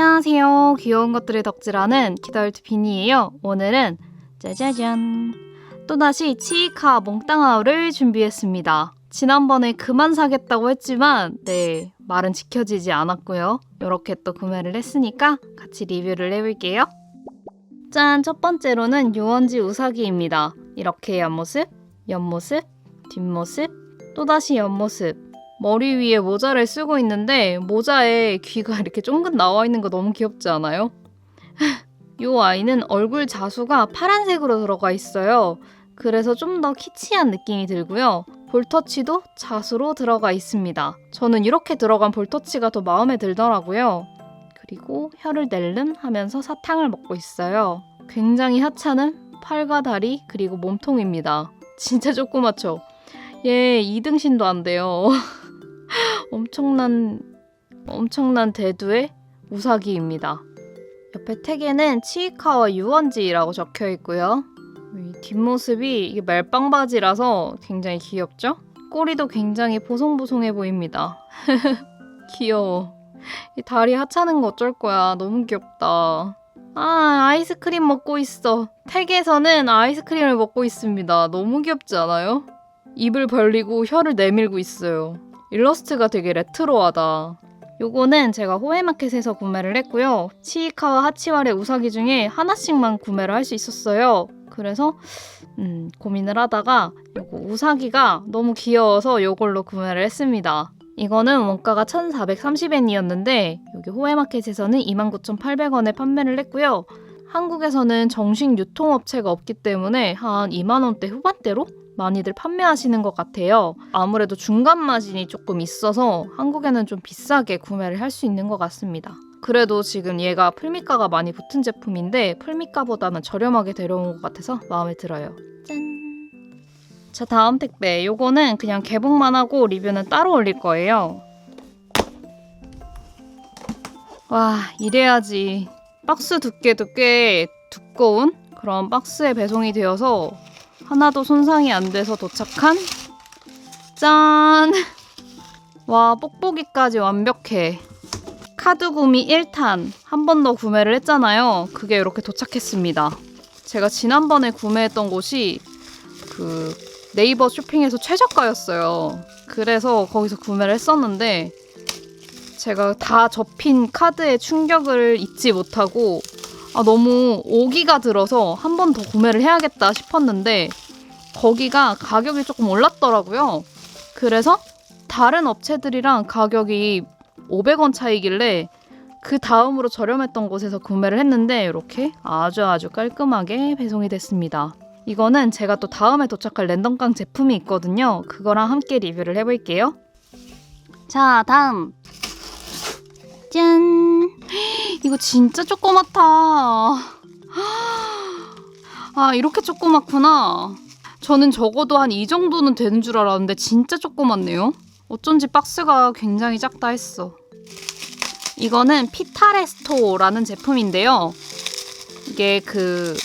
안녕하세요. 귀여운 것들의 덕질하는 키덜트 비니예요. 오늘은 짜자잔 또다시 치이카 몽땅아우를 준비했습니다. 지난번에 그만 사겠다고 했지만 네 말은 지켜지지 않았고요. 이렇게 또 구매를 했으니까 같이 리뷰를 해볼게요. 짠! 첫 번째로는 유원지 우사기입니다. 이렇게 옆모습, 옆모습, 뒷모습, 또다시 옆모습. 머리 위에 모자를 쓰고 있는데 모자에 귀가 이렇게 쫑긋 나와 있는 거 너무 귀엽지 않아요? 이 아이는 얼굴 자수가 파란색으로 들어가 있어요. 그래서 좀 더 키치한 느낌이 들고요. 볼터치도 자수로 들어가 있습니다. 저는 이렇게 들어간 볼터치가 더 마음에 들더라고요. 그리고 혀를 낼름 하면서 사탕을 먹고 있어요. 굉장히 하찮은 팔과 다리 그리고 몸통입니다. 진짜 조그맣죠? 얘 2등신도 안 돼요. 엄청난 엄청난 대두의 우사기입니다. 옆에 택에는 치이카와 유원지라고 적혀 있고요. 이 뒷모습이 이게 멜빵 바지라서 굉장히 귀엽죠? 꼬리도 굉장히 보송보송해 보입니다. 귀여워. 이 다리 하찮은 거 어쩔 거야. 너무 귀엽다. 아, 아이스크림 먹고 있어. 택에서는 아이스크림을 먹고 있습니다. 너무 귀엽지 않아요? 입을 벌리고 혀를 내밀고 있어요. 일러스트가 되게 레트로하다. 요거는 제가 호에마켓에서 구매를 했고요. 치이카와 하치와의 우사기 중에 하나씩만 구매를 할 수 있었어요. 그래서 음, 고민을 하다가 요거 우사기가 너무 귀여워서 요걸로 구매를 했습니다. 이거는 원가가 1,430엔이었는데 여기 호에마켓에서는 29,800원에 판매를 했고요. 한국에서는 정식 유통업체가 없기 때문에 한 2만 원대 후반대로 많이들 판매하시는 것 같아요. 아무래도 중간 마진이 조금 있어서 한국에는 좀 비싸게 구매를 할 수 있는 것 같습니다. 그래도 지금 얘가 풀미가가 많이 붙은 제품인데 풀미가보다는 저렴하게 데려온 것 같아서 마음에 들어요. 짠. 자 다음 택배 요거는 그냥 개봉만 하고 리뷰는 따로 올릴 거예요. 와 이래야지 박스 두께도 꽤 두꺼운 그런 박스에 배송이 되어서 하나도 손상이 안 돼서 도착한? 짠! 와 뽁뽁이까지 완벽해. 카드 구미 1탄. 한 번 더 구매를 했잖아요. 그게 이렇게 도착했습니다. 제가 지난번에 구매했던 곳이 그 네이버 쇼핑에서 최저가였어요. 그래서 거기서 구매를 했었는데 제가 다 접힌 카드의 충격을 잊지 못하고 아, 너무 오기가 들어서 한 번 더 구매를 해야겠다 싶었는데 거기가 가격이 조금 올랐더라고요. 그래서 다른 업체들이랑 가격이 500원 차이길래 그 다음으로 저렴했던 곳에서 구매를 했는데 이렇게 아주 아주 깔끔하게 배송이 됐습니다. 이거는 제가 또 다음에 도착할 랜덤깡 제품이 있거든요. 그거랑 함께 리뷰를 해볼게요. 자, 다음. 짠! 이거 진짜 조그맣다. 아, 이렇게 조그맣구나. 저는 적어도 한 이 정도는 되는 줄 알았는데 진짜 조그맣네요. 어쩐지 박스가 굉장히 작다 했어. 이거는 피타레스토라는 제품인데요. 이게 그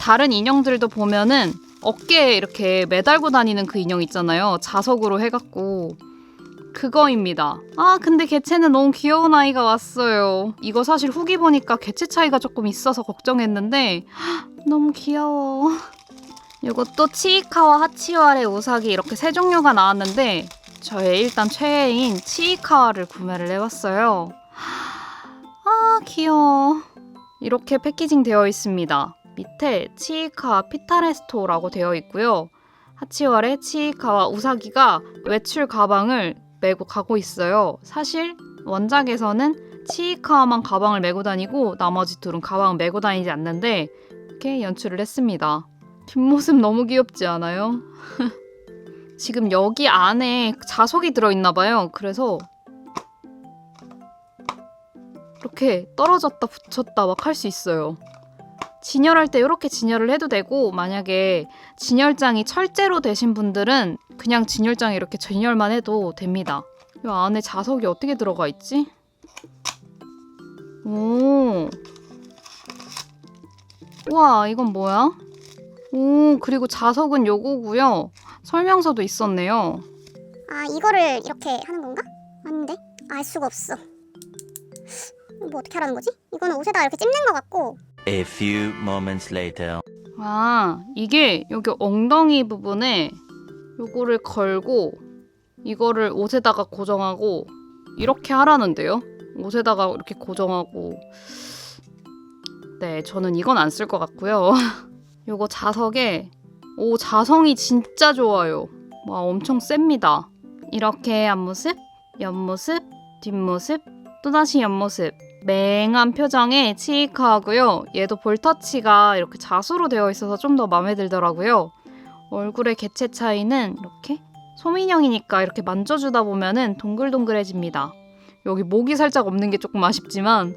다른 인형들도 보면은 어깨에 이렇게 매달고 다니는 그 인형 있잖아요. 자석으로 해갖고 그거입니다. 아, 근데 개체는 너무 귀여운 아이가 왔어요. 이거 사실 후기 보니까 개체 차이가 조금 있어서 걱정했는데 헉, 너무 귀여워. 이것도 치이카와 하치와의 우사기 이렇게 세 종류가 나왔는데 저의 일단 최애인 치이카와를 구매를 해봤어요. 아, 귀여워. 이렇게 패키징 되어 있습니다. 밑에 치이카 피타레스토라고 되어 있고요. 하치와의 치이카와 우사기가 외출 가방을 메고 가고 있어요. 사실 원작에서는 치이카와만 가방을 메고 다니고 나머지 둘은 가방을 메고 다니지 않는데 이렇게 연출을 했습니다. 뒷모습 너무 귀엽지 않아요? 지금 여기 안에 자석이 들어있나 봐요. 그래서 이렇게 떨어졌다 붙였다 막 할 수 있어요. 진열할 때 이렇게 진열을 해도 되고 만약에 진열장이 철제로 되신 분들은 그냥 진열장에 이렇게 진열만 해도 됩니다. 이 안에 자석이 어떻게 들어가 있지? 오. 우와, 이건 뭐야? 오, 그리고 자석은 요거고요. 설명서도 있었네요. 아 이거를 이렇게 하는 건가? 아닌데 알 수가 없어 뭐 어떻게 하라는 거지? 이거는 옷에다가 이렇게 찝는 것 같고 A few moments later. 아, 이게 여기 엉덩이 부분에 요거를 걸고 이거를 옷에다가 고정하고 이렇게 하라는데요. 옷에다가 이렇게 고정하고 네, 저는 이건 안 쓸 것 같고요. 요거 자석에 오, 자성이 진짜 좋아요. 와, 엄청 셉니다. 이렇게 앞모습, 옆모습, 뒷모습, 또다시 옆모습. 맹한 표정에 치이카하고요. 얘도 볼터치가 이렇게 자수로 되어 있어서 좀 더 마음에 들더라고요. 얼굴의 개체 차이는 이렇게 소민형이니까 이렇게 만져주다 보면은 동글동글해집니다. 여기 목이 살짝 없는 게 조금 아쉽지만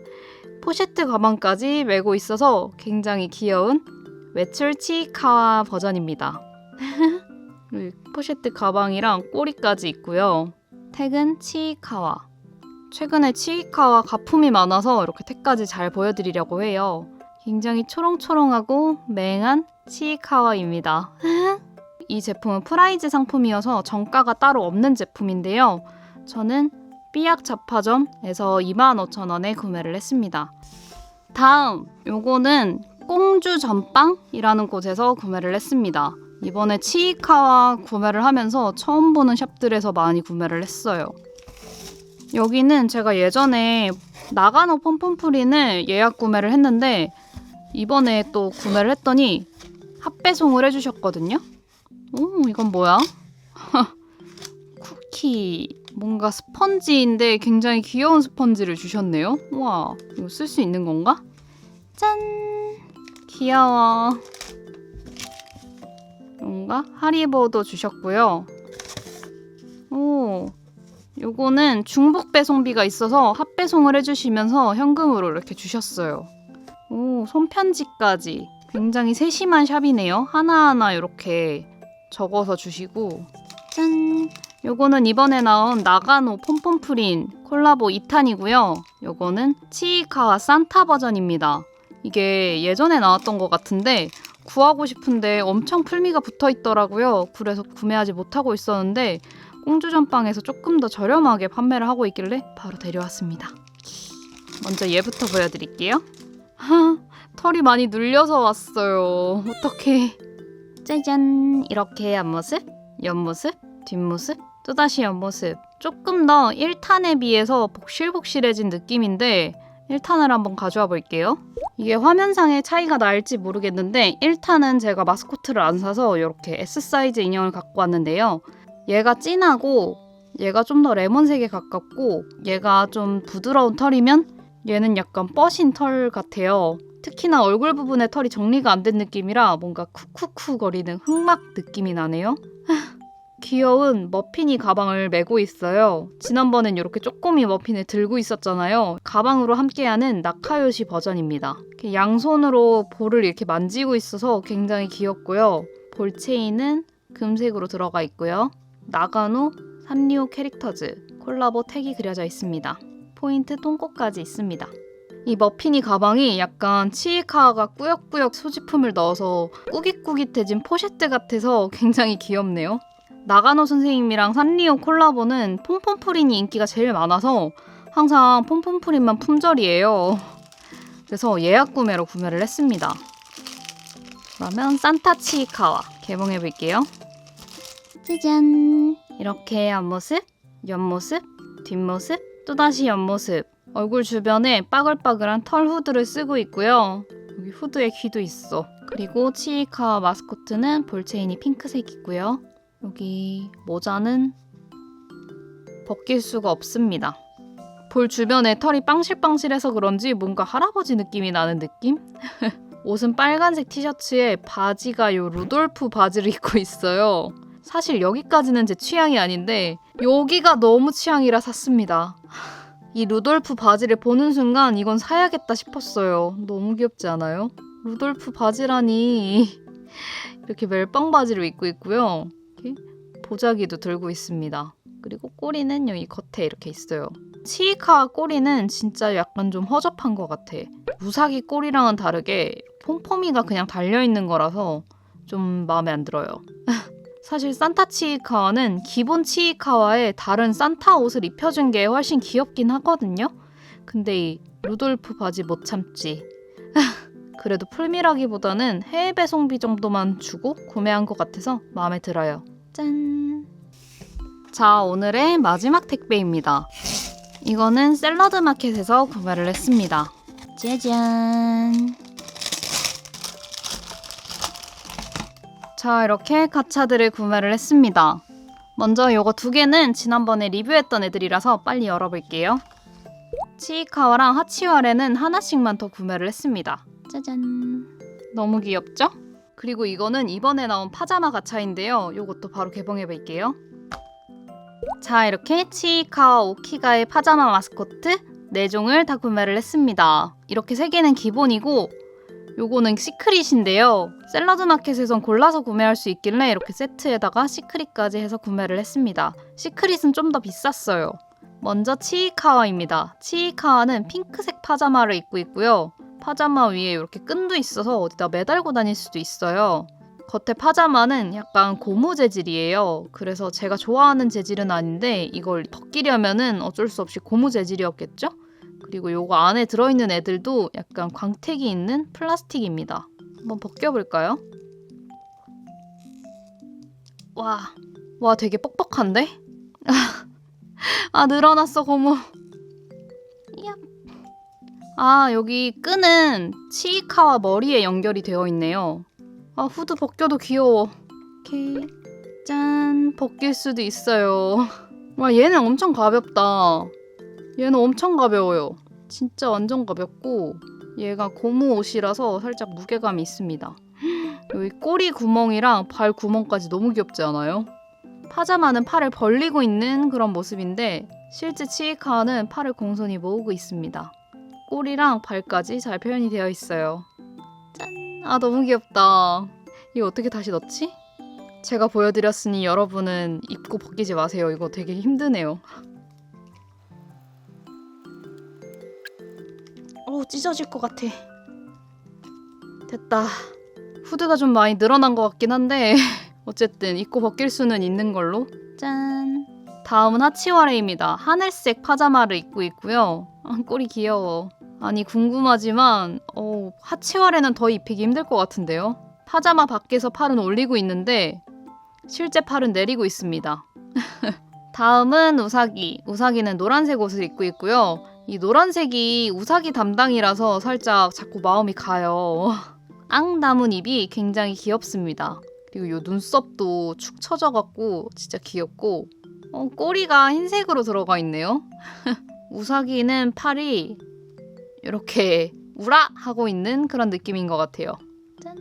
포셰트 가방까지 메고 있어서 굉장히 귀여운 외출 치이카 버전입니다. 포셰트 가방이랑 꼬리까지 있고요. 택은 치이카와. 최근에 치이카와 가품이 많아서 이렇게 택까지 잘 보여드리려고 해요. 굉장히 초롱초롱하고 맹한 치이카와입니다. 이 제품은 프라이즈 상품이어서 정가가 따로 없는 제품인데요. 저는 삐약 잡화점에서 25,000원에 구매를 했습니다. 다음, 요거는 꽁주 전빵이라는 곳에서 구매를 했습니다. 이번에 치이카와 구매를 하면서 처음 보는 샵들에서 많이 구매를 했어요. 여기는 제가 예전에 나가노 폼폼프린을 예약 구매를 했는데 이번에 또 구매를 했더니 합배송을 해주셨거든요. 오, 이건 뭐야? 쿠키. 뭔가 스펀지인데 굉장히 귀여운 스펀지를 주셨네요. 와, 이거 쓸 수 있는 건가? 짠! 귀여워. 뭔가 하리보도 주셨고요. 오, 요거는 중복 배송비가 있어서 합배송을 해주시면서 현금으로 이렇게 주셨어요. 오, 손편지까지. 굉장히 세심한 샵이네요. 하나하나 이렇게 적어서 주시고. 짠! 요거는 이번에 나온 나가노 폼폼프린 콜라보 2탄이고요. 요거는 치이카와 산타 버전입니다. 이게 예전에 나왔던 것 같은데 구하고 싶은데 엄청 풀미가 붙어 있더라고요. 그래서 구매하지 못하고 있었는데 꽁주전빵에서 조금 더 저렴하게 판매를 하고 있길래 바로 데려왔습니다. 먼저 얘부터 보여드릴게요. 털이 많이 눌려서 왔어요. 어떡해. 짜잔! 이렇게 앞모습, 옆모습, 뒷모습, 또다시 옆모습. 조금 더 1탄에 비해서 복실복실해진 느낌인데 1탄을 한번 가져와 볼게요. 이게 화면상의 차이가 날지 모르겠는데 1탄은 제가 마스코트를 안 사서 이렇게 S 사이즈 인형을 갖고 왔는데요. 얘가 진하고 얘가 좀 더 레몬색에 가깝고 얘가 좀 부드러운 털이면 얘는 약간 뻐신 털 같아요. 특히나 얼굴 부분에 털이 정리가 안 된 느낌이라 뭔가 쿡쿡쿡 거리는 흑막 느낌이 나네요. 귀여운 머피니 가방을 메고 있어요. 지난번엔 이렇게 쪼꼬미 머핀을 들고 있었잖아요. 가방으로 함께하는 나카요시 버전입니다. 양손으로 볼을 이렇게 만지고 있어서 굉장히 귀엽고요. 볼 체인은 금색으로 들어가 있고요. 나가노 산리오 캐릭터즈 콜라보 택이 그려져 있습니다. 포인트 똥꼬까지 있습니다. 이 머피니 가방이 약간 치이카가 꾸역꾸역 소지품을 넣어서 꾸깃꾸깃해진 포셰트 같아서 굉장히 귀엽네요. 나가노 선생님이랑 산리오 콜라보는 폼폼프린이 인기가 제일 많아서 항상 폼폼프린만 품절이에요. 그래서 예약 구매로 구매를 했습니다. 그러면 산타 치이카와 개봉해 볼게요. 짜잔! 이렇게 앞모습, 옆모습, 뒷모습, 또다시 옆모습. 얼굴 주변에 빠글빠글한 털 후드를 쓰고 있고요. 여기 후드에 귀도 있어. 그리고 치이카 마스코트는 볼체인이 핑크색이고요. 여기 모자는 벗길 수가 없습니다. 볼 주변에 털이 빵실빵실해서 그런지 뭔가 할아버지 느낌이 나는 느낌? 옷은 빨간색 티셔츠에 바지가 요 루돌프 바지를 입고 있어요. 사실 여기까지는 제 취향이 아닌데 여기가 너무 취향이라 샀습니다. 이 루돌프 바지를 보는 순간 이건 사야겠다 싶었어요. 너무 귀엽지 않아요? 루돌프 바지라니 이렇게 멜빵 바지를 입고 있고요. 이렇게 보자기도 들고 있습니다. 그리고 꼬리는 여기 겉에 이렇게 있어요. 치이카 꼬리는 진짜 약간 좀 허접한 것 같아. 무사기 꼬리랑은 다르게 폼폼이가 그냥 달려있는 거라서 좀 마음에 안 들어요. 사실 산타 치이카와는 기본 치이카와에 다른 산타 옷을 입혀준 게 훨씬 귀엽긴 하거든요. 근데 이 루돌프 바지 못 참지. 그래도 풀미라기보다는 해외 배송비 정도만 주고 구매한 것 같아서 마음에 들어요. 짠. 자, 오늘의 마지막 택배입니다. 이거는 샐러드 마켓에서 구매를 했습니다. 짜잔. 자, 이렇게 가차들을 구매를 했습니다. 먼저 이거 두 개는 지난번에 리뷰했던 애들이라서 빨리 열어볼게요. 치이카와랑 하치와레는 하나씩만 더 구매를 했습니다. 짜잔. 너무 귀엽죠? 그리고 이거는 이번에 나온 파자마 가차인데요. 이것도 바로 개봉해 볼게요. 자, 이렇게 치이카와 오키가의 파자마 마스코트 4종을 다 구매를 했습니다. 이렇게 세 개는 기본이고 요거는 시크릿인데요. 샐러드 마켓에선 골라서 구매할 수 있길래 이렇게 세트에다가 시크릿까지 해서 구매를 했습니다. 시크릿은 좀 더 비쌌어요. 먼저 치이카와입니다. 치이카와는 핑크색 파자마를 입고 있고요. 파자마 위에 이렇게 끈도 있어서 어디다 매달고 다닐 수도 있어요. 겉에 파자마는 약간 고무 재질이에요. 그래서 제가 좋아하는 재질은 아닌데 이걸 벗기려면은 어쩔 수 없이 고무 재질이었겠죠? 그리고 요거 안에 들어있는 애들도 약간 광택이 있는 플라스틱입니다. 한번 벗겨볼까요? 와, 와 되게 뻑뻑한데? 아 늘어났어 고무. 아 여기 끈은 치이카와 머리에 연결이 되어 있네요. 아 후드 벗겨도 귀여워. 이렇게 짠 벗길 수도 있어요. 와 얘는 엄청 가볍다. 얘는 엄청 가벼워요. 진짜 완전 가볍고 얘가 고무 옷이라서 살짝 무게감이 있습니다. 여기 꼬리 구멍이랑 발 구멍까지 너무 귀엽지 않아요? 파자마는 팔을 벌리고 있는 그런 모습인데 실제 치이카와는 팔을 공손히 모으고 있습니다. 꼬리랑 발까지 잘 표현이 되어 있어요. 짠! 아 너무 귀엽다. 이거 어떻게 다시 넣지? 제가 보여드렸으니 여러분은 입고 벗기지 마세요. 이거 되게 힘드네요. 어 찢어질 것 같아. 됐다. 후드가 좀 많이 늘어난 것 같긴 한데 어쨌든 입고 벗길 수는 있는 걸로. 짠. 다음은 하치와레입니다. 하늘색 파자마를 입고 있고요. 아, 꼬리 귀여워. 아니 궁금하지만 어, 하치와레는 더 입히기 힘들 것 같은데요. 파자마 밖에서 팔은 올리고 있는데 실제 팔은 내리고 있습니다. 다음은 우사기. 우사기는 노란색 옷을 입고 있고요. 이 노란색이 우사기 담당이라서 살짝 자꾸 마음이 가요. 앙 담은 입이 굉장히 귀엽습니다. 그리고 요 눈썹도 축 처져갖고 진짜 귀엽고 어, 꼬리가 흰색으로 들어가 있네요. 우사기는 팔이 이렇게 우라 하고 있는 그런 느낌인 것 같아요. 짠.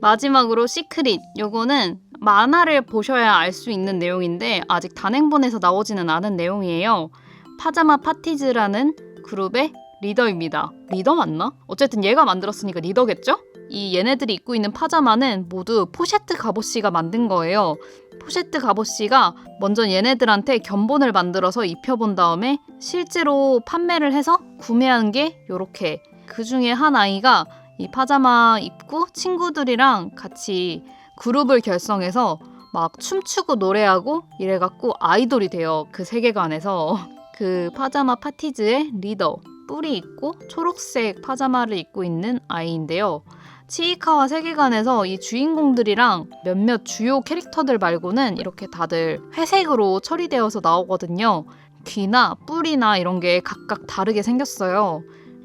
마지막으로 시크릿. 요거는 만화를 보셔야 알 수 있는 내용인데 아직 단행본에서 나오지는 않은 내용이에요. 파자마 파티즈라는 그룹의 리더입니다. 리더 맞나? 어쨌든 얘가 만들었으니까 리더겠죠? 이 얘네들이 입고 있는 파자마는 모두 포셰트 가보씨가 만든 거예요. 포셰트 가보씨가 먼저 얘네들한테 견본을 만들어서 입혀본 다음에 실제로 판매를 해서 구매한 게 요렇게 그 중에 한 아이가 이 파자마 입고 친구들이랑 같이 그룹을 결성해서 막 춤추고 노래하고 이래갖고 아이돌이 돼요. 그 세계관에서. 그 파자마 파티즈의 리더 뿔이 있고 초록색 파자마를 입고 있는 아이인데요. 치이카와 세계관에서 이 주인공들이랑 몇몇 주요 캐릭터들 말고는 이렇게 다들 회색으로 처리되어서 나오거든요. 귀나 뿔이나 이런 게 각각 다르게 생겼어요.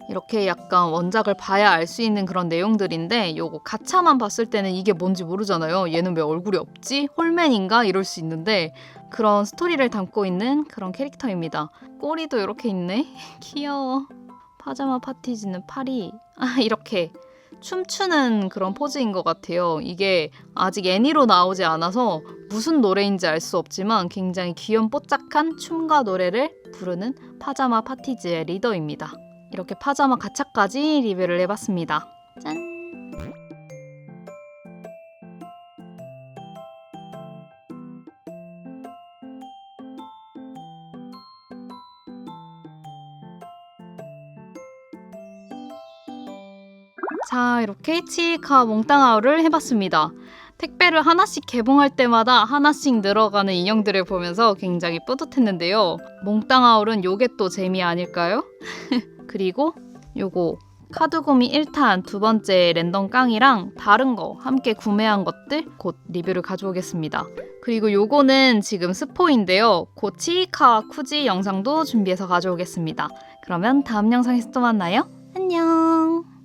이렇게 약간 원작을 봐야 알 수 있는 그런 내용들인데 요거 가차만 봤을 때는 이게 뭔지 모르잖아요. 얘는 왜 얼굴이 없지? 홀맨인가? 이럴 수 있는데 그런 스토리를 담고 있는 그런 캐릭터입니다. 꼬리도 이렇게 있네. 귀여워. 파자마 파티즈는 팔이 아 이렇게 춤추는 그런 포즈인 것 같아요. 이게 아직 애니로 나오지 않아서 무슨 노래인지 알 수 없지만 굉장히 귀염뽀짝한 춤과 노래를 부르는 파자마 파티즈의 리더입니다. 이렇게 파자마 가차까지 리뷰를 해봤습니다. 짠! 자, 이렇게 치이카 몽땅아우를 해봤습니다. 택배를 하나씩 개봉할 때마다 하나씩 늘어가는 인형들을 보면서 굉장히 뿌듯했는데요. 몽땅 아울은 요게 또 재미 아닐까요? 그리고 요거 카드고미 1탄 두 번째 랜덤 깡이랑 다른 거 함께 구매한 것들 곧 리뷰를 가져오겠습니다. 그리고 요거는 지금 스포인데요. 곧 치이카와 쿠지 영상도 준비해서 가져오겠습니다. 그러면 다음 영상에서 또 만나요. 안녕!